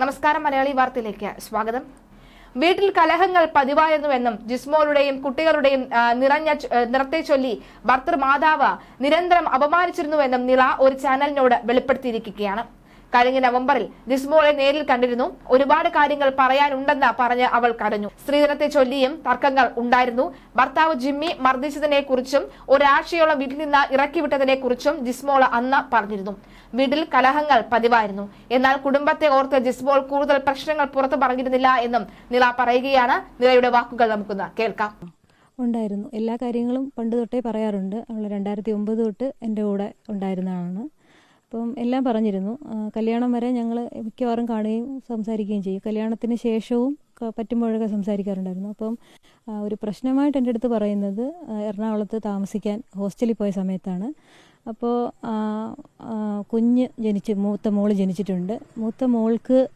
നമസ്കാരം മലയാളി വാർത്തയിലേക്ക് സ്വാഗതം. വീട്ടിൽ കലഹങ്ങൾ പതിവായിരുന്നുവെന്നും ജിസ്മോളുടെയും കുട്ടികളുടെയും നിറഞ്ഞ നിറത്തെ ചൊല്ലി ഭർത്തൃമാതാവ് നിരന്തരം അപമാനിച്ചിരുന്നുവെന്നും നിള ഒരു ചാനലിനോട് വെളിപ്പെടുത്തിയിരിക്കുകയാണ്. കഴിഞ്ഞ നവംബറിൽ ജിസ്മോളെ നേരിൽ കണ്ടിരുന്നു. ഒരുപാട് കാര്യങ്ങൾ പറയാനുണ്ടെന്ന് പറഞ്ഞ് അവൾ കരഞ്ഞു. സ്ത്രീധനത്തെ ചൊല്ലിയും തർക്കങ്ങൾ ഉണ്ടായിരുന്നു. ഭർത്താവ് ജിമ്മി മർദ്ദിച്ചതിനെ കുറിച്ചും ഒരാഴ്ചയോളം വീട്ടിൽ നിന്ന് ഇറക്കിവിട്ടതിനെ കുറിച്ചും ജിസ്മോള അന്ന് പറഞ്ഞിരുന്നു. വീട്ടിൽ കലഹങ്ങൾ പതിവായിരുന്നു. എന്നാൽ കുടുംബത്തെ ഓർത്ത് ജിസ്മോൾ കൂടുതൽ പ്രശ്നങ്ങൾ പുറത്തു പറഞ്ഞിരുന്നില്ല എന്നും നില പറയുകയാണ്. നിലയുടെ വാക്കുകൾ നമുക്കൊന്ന് കേൾക്കാം. ഉണ്ടായിരുന്നു. എല്ലാ കാര്യങ്ങളും പണ്ട് തൊട്ടേ പറയാറുണ്ട്. അവൾ രണ്ടായിരത്തി ഒമ്പത് തൊട്ട് എന്റെ കൂടെ ഉണ്ടായിരുന്നതാണ്. അപ്പം എല്ലാം പറഞ്ഞിരുന്നു. കല്യാണം വരെ ഞങ്ങൾ മിക്കവാറും കാണുകയും സംസാരിക്കുകയും ചെയ്യും. കല്യാണത്തിന് ശേഷവും പറ്റുമ്പോഴൊക്കെ സംസാരിക്കാറുണ്ടായിരുന്നു. അപ്പം ഒരു പ്രശ്നമായിട്ട് എന്റെ അടുത്ത് പറയുന്നത് എറണാകുളത്ത് താമസിക്കാൻ ഹോസ്റ്റലിൽ പോയ സമയത്താണ്. അപ്പോൾ കുഞ്ഞ് ജനിച്ച് മൂത്ത മോൾ ജനിച്ചിട്ടുണ്ട്. മൂത്ത മോൾക്ക്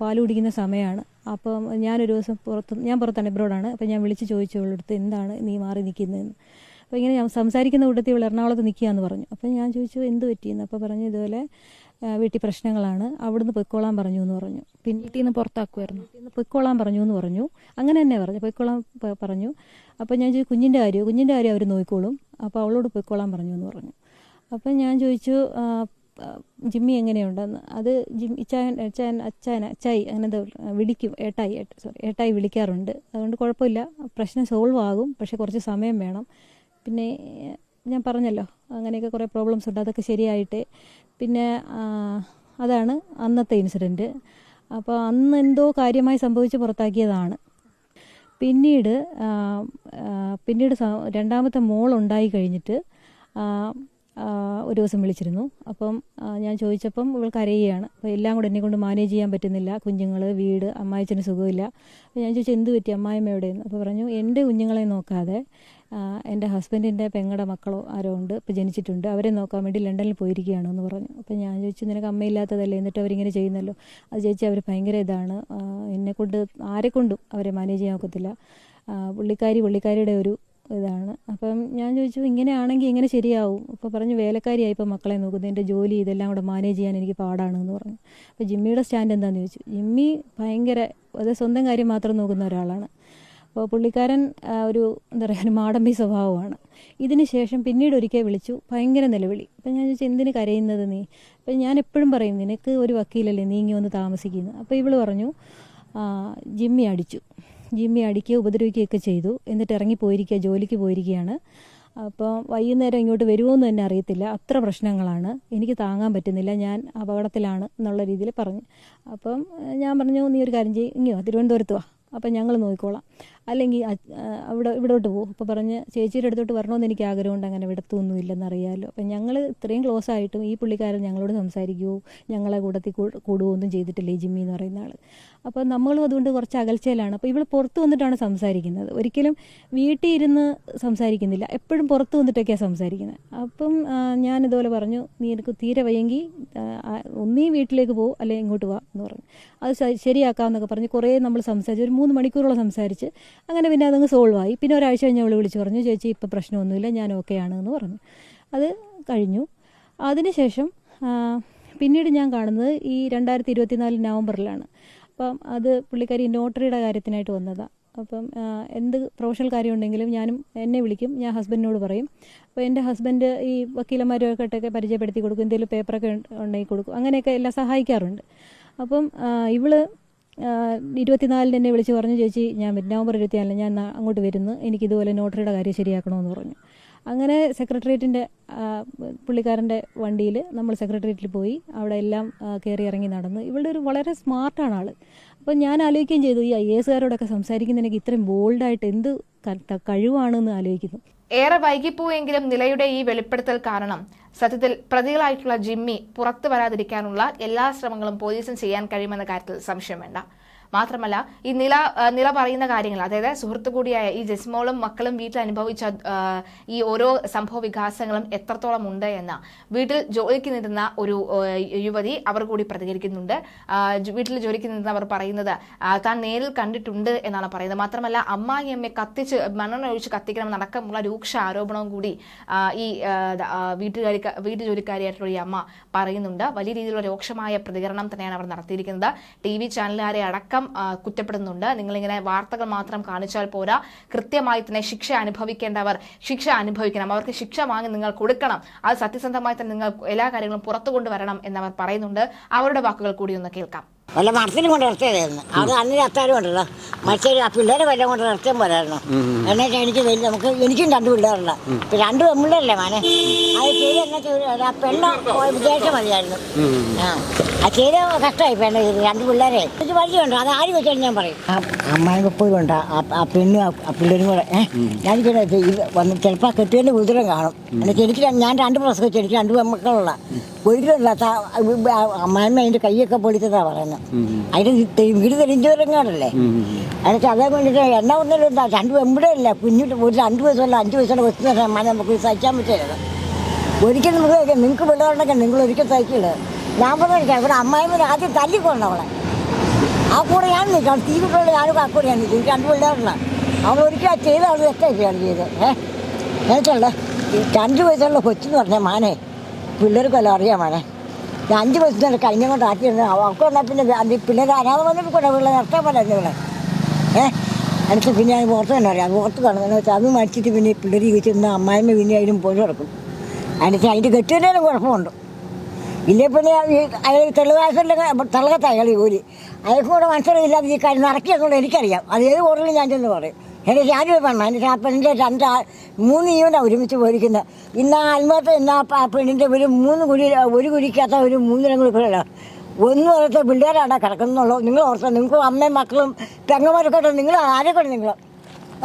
പാൽ കുടിക്കുന്ന സമയമാണ്. അപ്പം ഞാനൊരു ദിവസം പുറത്ത് ഞാൻ പുറത്താണ് എബ്രോഡാണ്. അപ്പം ഞാൻ വിളിച്ച് ചോദിച്ചു എന്താണ് നീ മാറി നിൽക്കുന്നതെന്ന്? അപ്പോൾ ഇങ്ങനെ ഞാൻ സംസാരിക്കുന്ന കൂട്ടത്തിൽ ഇവൾ എറണാകുളത്ത് നിൽക്കുകയെന്ന് പറഞ്ഞു. അപ്പോൾ ഞാൻ ചോദിച്ചു എന്ത് പറ്റിയെന്ന്? അപ്പോൾ പറഞ്ഞു ഇതുപോലെ വീട്ടിൽ പ്രശ്നങ്ങളാണ്. അവിടുന്ന് പൊയ്ക്കോളാൻ പറഞ്ഞു എന്ന് പറഞ്ഞു. പിന്നെ വീട്ടിൽ നിന്ന് പുറത്താക്കുമായിരുന്നു വീട്ടിൽ നിന്ന് പൊയ്ക്കോളാൻ പറഞ്ഞു എന്ന് പറഞ്ഞു. അങ്ങനെ തന്നെ പറഞ്ഞു പൊയ്ക്കോളാൻ പറഞ്ഞു. അപ്പോൾ ഞാൻ ചോദിച്ചു കുഞ്ഞിന്റെ കാര്യം കുഞ്ഞിന്റെ കാര്യം അവർ നോക്കിക്കോളും. അപ്പോൾ അവളോട് പൊയ്ക്കോളാൻ പറഞ്ഞു എന്ന് പറഞ്ഞു. അപ്പം ഞാൻ ചോദിച്ചു ജിമ്മി എങ്ങനെയുണ്ടെന്ന്? അത് ജിമ്മി ഇച്ചായൻ അച്ചായൻ അച്ചായൻ അച്ചായി അങ്ങനെ വിളിക്കും ഏട്ടായി സോറി ഏട്ടായി വിളിക്കാറുണ്ട്. അതുകൊണ്ട് കുഴപ്പമില്ല. പ്രശ്നം സോൾവ് ആകും പക്ഷെ കുറച്ച് സമയം വേണം. പിന്നെ ഞാൻ പറഞ്ഞല്ലോ അങ്ങനെയൊക്കെ കുറേ പ്രോബ്ലംസ് ഉണ്ട്. അതൊക്കെ ശരിയായിട്ട്. പിന്നെ അതാണ് അന്നത്തെ ഇൻസിഡന്റ് അപ്പോൾ അന്ന് എന്തോ കാര്യമായി സംഭവിച്ച് പുറത്താക്കിയതാണ്. പിന്നീട് പിന്നീട് രണ്ടാമത്തെ മോൾ ഉണ്ടായി കഴിഞ്ഞിട്ട് ഒരു ദിവസം വിളിച്ചിരുന്നു. അപ്പം ഞാൻ ചോദിച്ചപ്പം ഇവൾ കരയുകയാണ്. അപ്പോൾ എല്ലാം കൂടെ എന്നെ കൊണ്ട് മാനേജ് ചെയ്യാൻ പറ്റുന്നില്ല. കുഞ്ഞുങ്ങൾ വീട് അമ്മായിച്ചന് സുഖമില്ല. അപ്പോൾ ഞാൻ ചോദിച്ചു എന്ത് പറ്റി? അമ്മായിമ്മ എവിടെയെന്ന് അപ്പോൾ പറഞ്ഞു എന്റെ കുഞ്ഞുങ്ങളെ നോക്കാതെ എന്റെ ഹസ്ബൻഡിന്റെ പെങ്ങളുടെ മക്കളോ ആരോ ഉണ്ട് ഇപ്പോൾ ജനിച്ചിട്ടുണ്ട്. അവരെ നോക്കാൻ വേണ്ടി ലണ്ടനിൽ പോയിരിക്കുകയാണ് എന്ന് പറഞ്ഞു. അപ്പോൾ ഞാൻ ചോദിച്ചു നിനക്ക് അമ്മയില്ലാത്തതല്ലേ? എന്നിട്ട് അവരിങ്ങനെ ചെയ്യുന്നല്ലോ? അത് ചേച്ചി അവർ ഭയങ്കര ഇതാണ്. എന്നെക്കൊണ്ട് ആരെക്കൊണ്ടും അവരെ മാനേജ് ചെയ്യാൻ ഒക്കത്തില്ല. പുള്ളിക്കാരി പുള്ളിക്കാരിയുടെ ഒരു അപ്പം ഞാൻ ചോദിച്ചു ഇങ്ങനെയാണെങ്കിൽ ഇങ്ങനെ ശരിയാവും. അപ്പോൾ പറഞ്ഞു വേലക്കാരിയായി ഇപ്പോൾ മക്കളെ നോക്കുന്നത് എന്റെ ജോലി ഇതെല്ലാം കൂടെ മാനേജ് ചെയ്യാൻ എനിക്ക് പാടാണെന്ന് പറഞ്ഞു. അപ്പോൾ ജിമ്മിയുടെ സ്റ്റാൻഡ് എന്താണെന്ന് ചോദിച്ചു. ജിമ്മി ഭയങ്കര അത് സ്വന്തം കാര്യം മാത്രം നോക്കുന്ന ഒരാളാണ്. അപ്പോൾ പുള്ളിക്കാരൻ ഒരു എന്താ പറയുക ഒരു മാടമ്പി സ്വഭാവമാണ്. ഇതിന് ശേഷം പിന്നീട് ഒരിക്കൽ വിളിച്ചു ഭയങ്കര നിലവിളി. അപ്പം ഞാൻ ചോദിച്ചു എന്തിന് കരയുന്നത് നീ? അപ്പം ഞാൻ എപ്പോഴും പറയും നിനക്ക് ഒരു വക്കീലല്ലേ നീ ഇങ്ങനെ ഒന്ന് താമസിക്കുന്നു. അപ്പോൾ ഇവൾ പറഞ്ഞു ജിമ്മി അടിച്ചു. ജിമ്മി അടിക്കുകയോ ഉപദ്രവിക്കുകയൊക്കെ ചെയ്തു. എന്നിട്ട് ഇറങ്ങി പോയിരിക്കുക ജോലിക്ക് പോയിരിക്കുകയാണ്. അപ്പോൾ വൈകുന്നേരം ഇങ്ങോട്ട് വരുമോ എന്ന് തന്നെ അറിയത്തില്ല. അത്ര പ്രശ്നങ്ങളാണ്. എനിക്ക് താങ്ങാൻ പറ്റുന്നില്ല. ഞാൻ അപകടത്തിലാണ് എന്നുള്ള രീതിയിൽ പറഞ്ഞു. അപ്പം ഞാൻ പറഞ്ഞു നീ ഒരു കാര്യം ചെയ്യും. ഇങ്ങോ തിരുവനന്തപുരത്ത് വാ. അപ്പം ഞങ്ങൾ നോക്കിക്കോളാം. അല്ലെങ്കിൽ അവിടെ ഇവിടോട്ട് പോകും. അപ്പോൾ പറഞ്ഞ് ചേച്ചിയുടെ അടുത്തോട്ട് വരണമെന്ന് എനിക്ക് ആഗ്രഹമുണ്ട്. അങ്ങനെ ഇവിടത്തൊന്നും ഇല്ലെന്നറിയാമല്ലോ അപ്പം ഞങ്ങൾ ഇത്രയും ക്ലോസ് ആയിട്ടും ഈ പുള്ളിക്കാരൻ ഞങ്ങളോട് സംസാരിക്കുമോ ഞങ്ങളെ കൂട്ടത്തിൽ കൂ- കൂടുകയോ ഒന്നും ചെയ്തിട്ടില്ല ഈ ജിമ്മി എന്ന് പറയുന്ന ആൾ അപ്പോൾ നമ്മളും അതുകൊണ്ട് കുറച്ച് അകൽച്ചയിലാണ്. അപ്പോൾ ഇവൾ പുറത്ത് വന്നിട്ടാണ് സംസാരിക്കുന്നത്. ഒരിക്കലും വീട്ടിൽ ഇരുന്ന് സംസാരിക്കുന്നില്ല. എപ്പോഴും പുറത്ത് വന്നിട്ടൊക്കെയാണ് സംസാരിക്കുന്നത്. അപ്പം ഞാനിതുപോലെ പറഞ്ഞു നീ എനിക്ക് തീരെ വയ്യെങ്കിൽ ഒന്നീ വീട്ടിലേക്ക് പോകും അല്ലെങ്കിൽ ഇങ്ങോട്ട് വാ എന്ന് പറഞ്ഞു. അത് ശരിയാക്കാം ശരിയാക്കാമെന്നൊക്കെ പറഞ്ഞ് കുറേ നമ്മൾ സംസാരിച്ച് ഒരു മൂന്ന് മണിക്കൂറോളം സംസാരിച്ച് അങ്ങനെ പിന്നെ അതങ്ങ് സോൾവ് ആയി പിന്നെ ഒരാഴ്ച കഴിഞ്ഞ് അവൾ വിളിച്ച് പറഞ്ഞു ചേച്ചി ഇപ്പോൾ പ്രശ്നമൊന്നുമില്ല ഞാൻ ഓക്കെ ആണ് എന്ന് പറഞ്ഞു. അത് കഴിഞ്ഞു. അതിനുശേഷം പിന്നീട് ഞാൻ കാണുന്നത് ഈ രണ്ടായിരത്തി ഇരുപത്തിനാല് നവംബറിലാണ്. അപ്പം അത് പുള്ളിക്കാരി നോട്ടറിയുടെ കാര്യത്തിനായിട്ട് വന്നതാണ് അപ്പം എന്ത് പ്രൊഫഷണൽ കാര്യം ഉണ്ടെങ്കിലും ഞാനും എന്നെ വിളിക്കും ഞാൻ ഹസ്ബൻഡിനോട് പറയും. അപ്പോൾ എന്റെ ഹസ്ബൻഡ് ഈ വക്കീലന്മാരൊക്കെ പരിചയപ്പെടുത്തി കൊടുക്കും എന്തെങ്കിലും പേപ്പറൊക്കെ ഉണ്ട- ഉണ്ടെങ്കിൽ കൊടുക്കും അങ്ങനെയൊക്കെ എല്ലാം സഹായിക്കാറുണ്ട്. അപ്പം ഇവൾ ഇരുപത്തിനാലിന് എന്നെ വിളിച്ച് പറഞ്ഞു ചേച്ചി ഞാൻ. നവംബർ ഇരുപത്തിനാലിന് ഞാൻ അങ്ങോട്ട് വരുന്നു. എനിക്കിതുപോലെ നോട്ടറിയുടെ കാര്യം ശരിയാക്കണമെന്ന് പറഞ്ഞു. അങ്ങനെ സെക്രട്ടേറിയറ്റിന്റെ പുള്ളിക്കാരന്റെ വണ്ടിയിൽ നമ്മൾ സെക്രട്ടേറിയറ്റിൽ പോയി. അവിടെ എല്ലാം കയറി ഇറങ്ങി നടന്നു. ഇവളുടെ ഒരു വളരെ സ്മാർട്ടാണ് ആൾ അപ്പോൾ ഞാൻ ആലോചിക്കുകയും ചെയ്തു ഈ ഐ എസുകാരോടൊക്കെ സംസാരിക്കുന്നതിനൊക്കെ ഇത്രയും ബോൾഡായിട്ട് എന്ത് കഴിവാണെന്ന് ആലോചിക്കുന്നു. ഏറെ വൈകിപ്പോയെങ്കിലും നിലയുടെ ഈ വെളിപ്പെടുത്തൽ കാരണം സത്യത്തിൽ പ്രതികളായിട്ടുള്ള ജിമ്മി പുറത്തു വരാതിരിക്കാനുള്ള എല്ലാ ശ്രമങ്ങളും പോലീസിന് ചെയ്യാൻ കഴിയുമെന്ന കാര്യത്തിൽ സംശയം വേണ്ട. മാത്രമല്ല ഈ നില നില പറയുന്ന കാര്യങ്ങൾ അതായത് സുഹൃത്തു കൂടിയായ ഈ ജസ്മോളും മക്കളും വീട്ടിൽ അനുഭവിച്ച ഈ ഓരോ സംഭവ വികാസങ്ങളും എത്രത്തോളം ഉണ്ട് എന്ന് വീട്ടിൽ ജോലിക്ക് നിന്ന ഒരു യുവതി അവർ കൂടി പ്രതികരിക്കുന്നുണ്ട്. വീട്ടിൽ ജോലിക്ക് നിന്നിരുന്ന അവർ പറയുന്നത് താൻ നേരിൽ കണ്ടിട്ടുണ്ട് എന്നാണ് പറയുന്നത്. മാത്രമല്ല അമ്മായിയമ്മയെ കത്തിച്ച് മണ്ണെണ്ണ ഒഴിച്ച് കത്തിക്കണം നടക്കമുള്ള രൂക്ഷ ആരോപണവും കൂടി ഈ വീട്ടുകാരി വീട്ടു ജോലിക്കാരിയായിട്ടുള്ള ഈ അമ്മ പറയുന്നുണ്ട്. വലിയ രീതിയിലുള്ള രൂക്ഷമായ പ്രതികരണം തന്നെയാണ് അവർ നടത്തിയിരിക്കുന്നത്. ടി വി ചാനലുകാരെ അടക്കം ആ, കുറ്റപ്പെടുന്നുണ്ട്. നിങ്ങളിങ്ങനെ വാർത്തകൾ മാത്രം കാണിച്ചാൽ പോരാ. കൃത്യമായി തന്നെ ശിക്ഷ അനുഭവിക്കേണ്ടവർ ശിക്ഷ അനുഭവിക്കണം. അവർക്ക് ശിക്ഷ വാങ്ങി നിങ്ങൾ കൊടുക്കണം. അത് സത്യസന്ധമായി തന്നെ നിങ്ങൾ എല്ലാ കാര്യങ്ങളും പുറത്തു കൊണ്ടുവരണം എന്നവർ പറയുന്നുണ്ട്. അവരുടെ വാക്കുകൾ കൂടി ഒന്ന് കേൾക്കാം. വല്ല മരത്തിലും കൊണ്ട് ഇറച്ചിയതായിരുന്നു അത് അന്ന് അത്താരും ഉണ്ടല്ലോ. മറ്റേ ആ പിള്ളേരെ വല്ല കൊണ്ട് ഇറച്ചാൻ പോരായിരുന്നു. എന്നുവെച്ചാൽ എനിക്ക് വലിയ നമുക്ക് എനിക്കും രണ്ട് പിള്ളേരുണ്ട്. ഇപ്പൊ രണ്ട് പെൺപിള്ളേരല്ലേ മാനെ? അത് ചെയ്ത് എന്നാ ചെയ്ത് ആ പെണ്ണ് വിദേശം മതിയായിരുന്നു ആ. ആ ചെയ്ത കഷ്ടമായി പെണ്ണ് രണ്ട് പിള്ളേരെ. എനിക്ക് വഴിയുണ്ട്? അത് ആര് വെച്ചാലും ഞാൻ പറയും. അമ്മായി എപ്പോഴും ഉണ്ട് ആ പെണ്ണും ആ- പിള്ളേരും കൂടെ ഞാൻ ഇത് വന്ന് ചിലപ്പോൾ കെട്ടിയതിന്റെ ഉദരം കാണും. എന്നിട്ട് എനിക്ക് ഞാൻ രണ്ട് പ്രസവിച്ചു എനിക്ക് രണ്ട് മക്കളുള്ള ഒരിക്കലില്ലാത്ത അമ്മായിമ്മ അതിന്റെ കൈയൊക്കെ പൊളിച്ചതാ പറയുന്നത്. അതിന്റെ വീട് തെളിഞ്ചോരങ്ങാടല്ലേ എന്നിട്ട് അതേ വേണ്ടിട്ട് എണ്ണ ഒന്നുമില്ല രണ്ട് പെമ്പിടല്ല കുഞ്ഞിട്ട് ഒരു രണ്ട് വയസ്സല്ല അഞ്ച് വയസ്സുള്ള കൊച്ചു അമ്മ നമുക്ക് സഹിക്കാൻ പറ്റില്ല. ഒരിക്കലും നിങ്ങൾക്ക് നിങ്ങൾക്ക് പിള്ളേരുണ്ടെങ്കിൽ നിങ്ങൾ ഒരിക്കലും സഹിക്കില്ല. ഞാൻ പറഞ്ഞു ഇവിടെ അമ്മായിമ്മ ആദ്യം തല്ലിക്കൊള്ളണം അവളെ. ആ കൂടെ ഞാൻ നിൽക്കണം. തീ പിള്ളേർ ഞാനും ആ കൂടെ ഞാൻ നിൽക്കും. രണ്ട് പിള്ളേരുള്ള. അവൾ ഒരിക്കലും ആ ചെയ്ത അവൾ തെറ്റായിട്ടാണ് ചെയ്തത്. ഏഹ് എന്നിട്ടുള്ള രണ്ട് വയസ്സുള്ള കൊച്ചെന്ന് പറഞ്ഞ മാനെ പിള്ളേർക്കെല്ലാം അറിയാം മാനെ. ഞാൻ അഞ്ച് വയസ്സിന്റെ കഴിഞ്ഞ കൊണ്ട് ആക്കിയിരുന്നു അവർക്ക് വന്നാൽ പിന്നെ പിള്ളേർ അനാഥ വന്നു കൂടെ പിള്ളേർ നിർത്താൻ പറ്റില്ല ഇവിടെ. ഏഹ് എനിക്ക് പിന്നെ ഞാൻ പുറത്ത് തന്നെ അറിയാം. പുറത്ത് കാണുന്നത് വെച്ചാൽ അത് മടിച്ചിട്ട് പിന്നെ പിള്ളേർ ചോദിച്ചിരുന്ന അമ്മായിമ്മ പിന്നെ അതിനും പോലും കിടക്കും. അതിന് അതിന്റെ കെട്ടിയതിനും കുഴപ്പമുണ്ട്. ഇല്ലേ പിന്നെ അയാൾ തെളിവാസില്ലെങ്കിൽ തള്ളകത്ത അയാൾ ജോലി അയാൾക്ക് കൂടെ മനസ്സിലായില്ലാതെ ഈ കാര്യം. നടക്കിയെന്നുള്ളത് എനിക്കറിയാം. അത് ഏത് ഓർഡറിൽ ഞാൻ ചെന്ന് പറയും. എന്റെ ഞാനൊരു പെണ്ണ എന്റെ ആ പെണ്ണിന്റെ രണ്ട് മൂന്ന് ഈവനാണ് ഒരുമിച്ച് പോയിരിക്കുന്നത്. ഇന്ന് ആ അൽമത്തെ ഇന്ന് ആ പെണ്ണിന്റെ ഒരു മൂന്ന് കുഴി ഒരു കുഴിക്കകത്ത ഒരു മൂന്നിനും കൂടി കൂടെ ഒന്നും ഓർത്ത പിള്ളേരാണ് കിടക്കുന്നുള്ളൂ. നിങ്ങൾ ഓർത്തോ നിങ്ങൾക്ക് അമ്മയും മക്കളും പെങ്ങന്മാരൊക്കെ നിങ്ങൾ ആരെക്കൊണ്ട് നിങ്ങൾ?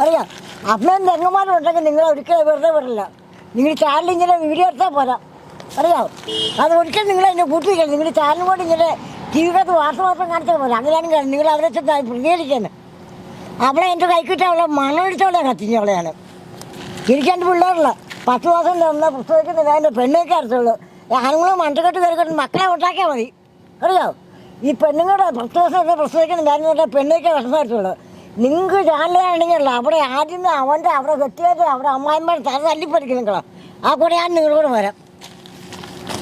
അറിയാം? അമ്മയും പെങ്ങന്മാരും ഉണ്ടെങ്കിൽ നിങ്ങൾ ഒരിക്കലും വെറുതെ വിടില്ല നിങ്ങൾ ചാനലിൽ ഇങ്ങനെ വീഡിയോ എടുത്താൽ പോരാ. അറിയാമോ അത് ഒരിക്കലും നിങ്ങൾ എന്നെ കൂട്ടിയിരിക്കണം നിങ്ങൾ ചാനൽ കൊണ്ട് ഇങ്ങനെ ജീവിതത്തിൽ വാർത്ത മാത്രം കാണിച്ചാൽ പോലെ അങ്ങനെയാണെങ്കിൽ നിങ്ങൾ അവരെ ചെന്ന് പ്രതികരിക്കുന്നത് അവളെ എന്റെ കൈക്കിട്ട് അവളെ മണ്ണടിച്ചവളെ കത്തിഞ്ഞവളെയാണ് എനിക്ക് എന്റെ പിള്ളേരില്ല പത്ത് മാസം തന്ന പുസ്തകത്തിന് എന്റെ പെണ്ണൊക്കെ അരച്ചുള്ളൂ. ആണുങ്ങളും മണ്ടക്കെട്ട് കയറിക്കൊണ്ട് മക്കളെ ഉണ്ടാക്കിയാൽ മതി. അറിയാമോ ഈ പെണ്ണുങ്ങളുടെ പത്ത് ദിവസം പ്രസവിക്കുന്ന ഞാൻ പെണ്ണൊക്കെ വിഷമമായിട്ടുള്ളൂ നിങ്ങൾക്ക് ചാനലാണെങ്കിൽ അവിടെ ആദ്യം അവന്റെ അവിടെ കെട്ടിയത് അവിടെ അമ്മായിമാരെ തല തല്ലിപ്പറിക്കും നിങ്ങളാ. ആ കൂടെ ഞാൻ നിങ്ങളോട് വരാം.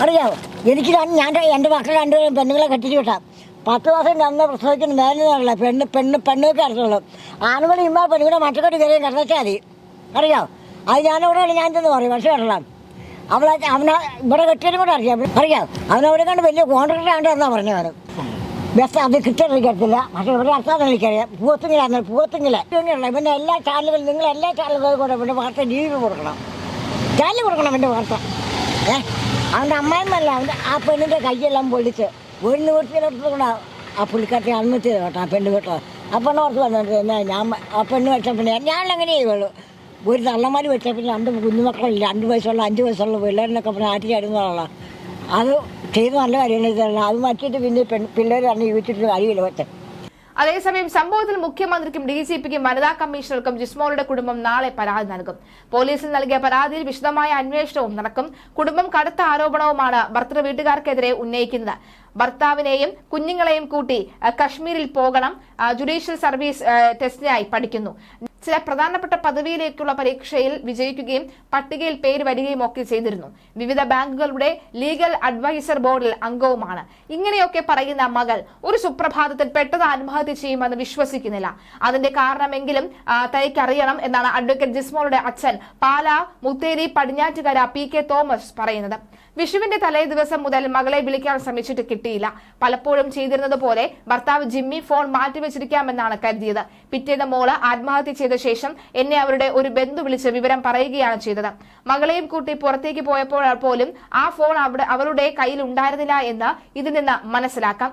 അറിയാമോ എനിക്ക് ഞാൻ എന്റെ മക്കൾ രണ്ടുപേരും പെണ്ണുങ്ങളെ കെട്ടിച്ച് വിട്ടാം. പത്ത് മാസം അന്ന് പ്രസവിക്കുന്ന. മേലെന്നല്ല പെണ്ണ് പെണ്ണ് പെണ്ണുങ്ങൾക്ക് അടുത്തുള്ളൂ ആണുങ്ങളും ഇമ്മ പെണ്ണുങ്ങളെ മറ്റക്കെട്ട് കയറി കിടന്നാൽ മതി. അറിയാമോ അത് ഞാനവിടെ ഞാൻ ചെന്ന് പറയും. പക്ഷേ ഇടലാം അവളെ അവനെ ഇവിടെ കെട്ടിയതും കൂടെ അറിയാം. അറിയാം അവനവിടെ കണ്ട് വലിയ കോൺട്രാക്ടർ ആണ്ട് എന്നാ പറഞ്ഞു അവന്. ബസ് അത് കിട്ടാൻ കിട്ടില്ല പക്ഷേ ഇവിടെ അടുത്താന്ന് എനിക്കറിയാം. പൂവത്തിങ്ങിലാണ് പൂവത്തിങ്ങിൽ. പിന്നെ എല്ലാ ചാനലുകളും നിങ്ങൾ എല്ലാ ചാനലുകളും കൂടെ പിന്നെ വാർത്ത ലീവ് കൊടുക്കണം. ചാനൽ കൊടുക്കണം എന്റെ വാർത്ത. ഏ? അവന്റെ അമ്മായിമല്ല അവന്റെ ആ പെണ്ണിന്റെ കൈയെല്ലാം പൊളിച്ച് ഒരു നിവൃത്തിയിലെടുത്ത് കൂടെ ആ പുള്ളിക്കാരത്തെ ചെയ്ത് കേട്ടോ ആ പെണ്ണ് കേട്ടോ. ആ പെണ്ണ് ഓർത്ത് വന്നിട്ട് എന്നാ ഞാൻ ആ പെണ്ണ് വെച്ച പിന്നെ ഞാൻ എങ്ങനെ ചെയ്യുള്ളൂ. ഒരു തള്ളമാര് വെച്ച പിന്നെ രണ്ട് കുഞ്ഞുമക്കളില്ല രണ്ട് വയസ്സുള്ള അഞ്ച് വയസ്സുള്ള പിള്ളേരിനൊക്കെ പിന്നെ ആറ്റി ചാടുന്നതാണല്ലോ അത് ചെയ്ത് നല്ല കാര്യങ്ങൾ അത് മറ്റിട്ട് പിന്നെ പെൺ പിള്ളേർ പറഞ്ഞ് ജീവിച്ചിട്ട് കാര്യമില്ല വെച്ചേ അതേസമയം സംഭവത്തിൽ മുഖ്യമന്ത്രിക്കും ഡി ജി പിക്കും വനിതാ കമ്മീഷണർക്കും ജിസ്മോളുടെ കുടുംബം നാളെ പരാതി നൽകും. പോലീസിൽ നൽകിയ പരാതിയിൽ വിശദമായ അന്വേഷണവും നടക്കും. കുടുംബം കടുത്ത ആരോപണവുമാണ് ഭർത്തൃ വീട്ടുകാർക്കെതിരെ ഉന്നയിക്കുന്നത്. ഭർത്താവിനെയും കുഞ്ഞുങ്ങളെയും കൂട്ടി കശ്മീരിൽ പോകണം. ജുഡീഷ്യൽ സർവീസ് ടെസ്റ്റിനായി പഠിക്കുന്നു. ചില പ്രധാനപ്പെട്ട പദവിയിലേക്കുള്ള പരീക്ഷയിൽ വിജയിക്കുകയും പട്ടികയിൽ പേര് വരികയും ഒക്കെ ചെയ്തിരുന്നു. വിവിധ ബാങ്കുകളുടെ ലീഗൽ അഡ്വൈസർ ബോർഡിൽ അംഗവുമാണ്. ഇങ്ങനെയൊക്കെ പറയുന്ന മകൾ ഒരു സുപ്രഭാതത്തിൽ പെട്ടെന്ന് ആത്മഹത്യ ചെയ്യുമെന്ന് വിശ്വസിക്കുന്നില്ല. അതിന്റെ കാരണമെങ്കിലും തനിക്കറിയണം എന്നാണ് അഡ്വക്കേറ്റ് ജിസ്മോളുടെ അച്ഛൻ Pala Mutheri Padinjattukara P K Thomas പറയുന്നത്. വിഷുവിന്റെ തലേ ദിവസം മുതൽ മകളെ വിളിക്കാൻ ശ്രമിച്ചിട്ട് കിട്ടിയില്ല. പലപ്പോഴും ചെയ്തിരുന്നത് പോലെ ഭർത്താവ് ജിമ്മി ഫോൺ മാറ്റിവെച്ചിരിക്കാമെന്നാണ് കരുതിയത്. പിറ്റേന്ന് മോൾ ആത്മഹത്യ ചെയ്ത ശേഷം എന്നെ അവരുടെ ഒരു ബന്ധു വിളിച്ച് വിവരം പറയുകയാണ് ചെയ്തത്. മകളെയും കൂട്ടി പുറത്തേക്ക് പോയപ്പോൾ പോലും ആ ഫോൺ അവിടെ അവരുടെ കയ്യിൽ ഉണ്ടായിരുന്നില്ല എന്ന് ഇതിൽ നിന്ന് മനസ്സിലാക്കാം.